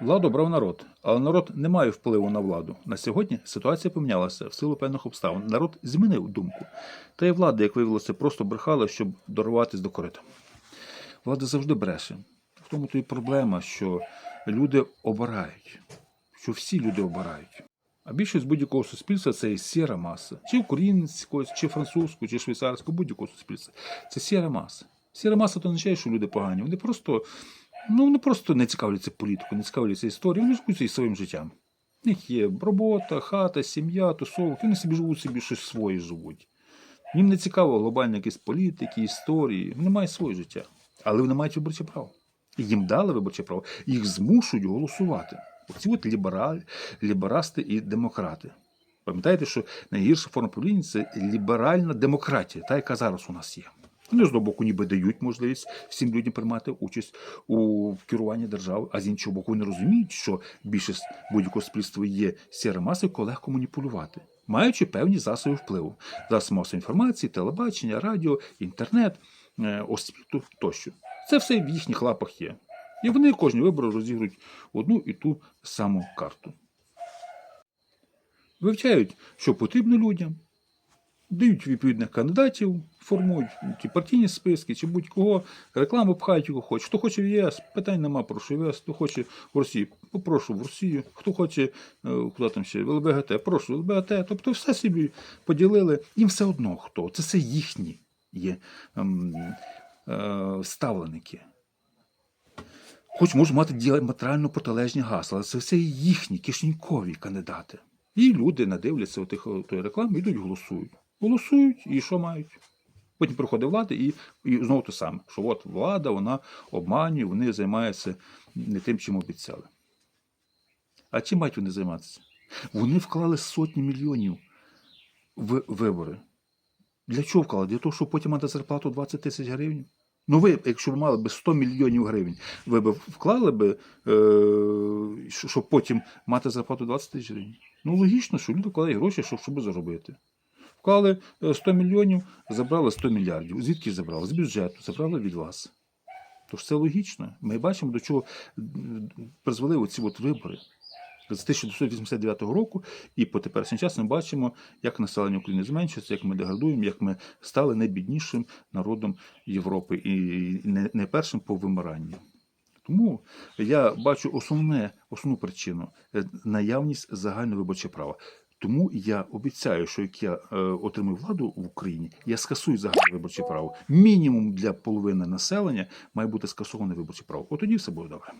Владу обрав народ, але народ не має впливу на владу. На сьогодні ситуація помінялася в силу певних обставин. Народ змінив думку. Та й влада, як виявилося, просто брехала, щоб дорватися до корита. Влада завжди бреше. В тому то і проблема, що люди обирають, що всі люди обирають. А більшість будь-якого суспільства це є сіра маса. Чи українського, чи французького, чи швейцарського, будь-якого суспільства. Це сіра маса. Сіра маса то означає, що люди погані. Вони просто, ну, вони просто не цікавляться політикою, не цікавляться історією, вони собі своїм життям. У них є робота, хата, сім'я, тусовки, вони собі живуть собі щось своє живуть. Їм не цікаво глобальні якісь політики, історії. Вони мають своє життя. Але вони мають виборче право. Їм дали виборче право. Їх змушують голосувати. Оці от лібераль, ліберасти і демократи. Пам'ятаєте, що найгірша форма правління це ліберальна демократія, та яка зараз у нас є. Вони з одного боку ніби дають можливість всім людям приймати участь у керуванні держави, а з іншого боку, вони розуміють, що більшість будь-якого суспільства є сіра маса, яку легко маніпулювати, маючи певні засоби впливу. Засоби масової інформації, телебачення, радіо, інтернет, е, освіту тощо. Це все в їхніх лапах є. І вони кожні вибори розігрують одну і ту саму карту. Вивчають, що потрібно людям, дають відповідних кандидатів, формують ті партійні списки чи будь-кого, рекламу пхають кого хоче. Хто хоче в ЄС, питань нема, прошу в ЄС, хто хоче в Росію, попрошу в Росію, хто хоче, е, куди там ще, в ЛБГТ, прошу в ЛБГТ. Тобто все собі поділили. Їм все одно хто. Це все їхні є ем, е, ставленики. Хоч можуть мати діаметрально протилежні гасла, але це все їхні кишенькові кандидати. І люди надивляться тих тої реклами, йдуть голосують. Голосують і що мають? Потім приходить влада і, і знову те саме, що от влада, вона обманює, вони займаються не тим, чим обіцяли. А чим мають вони займатися? Вони вклали сотні мільйонів в вибори. Для чого вклали? Для того, щоб потім мати зарплату 20 тисяч гривень? Ну, ви, якщо б мали б 100 мільйонів гривень, ви б вклали б, е, щоб потім мати зарплату 20 тисяч гривень. Ну, логічно, що люди вкладають гроші, щоб, щоб заробити. Вклали е, 100 мільйонів, забрали 100 мільярдів. Звідки забрали? З бюджету, забрали від вас. Тож це логічно. Ми бачимо, до чого призвели оці от вибори. З 1989 року і по теперішній час ми бачимо, як населення України зменшується, як ми деградуємо, як ми стали найбіднішим народом Європи і не, першим по вимиранню. Тому я бачу основне, основну причину е, наявність загального виборчого права. Тому я обіцяю, що як я е, отримаю владу в Україні, я скасую загальне виборче право. Мінімум для половини населення має бути скасоване виборче право. От тоді все буде добре.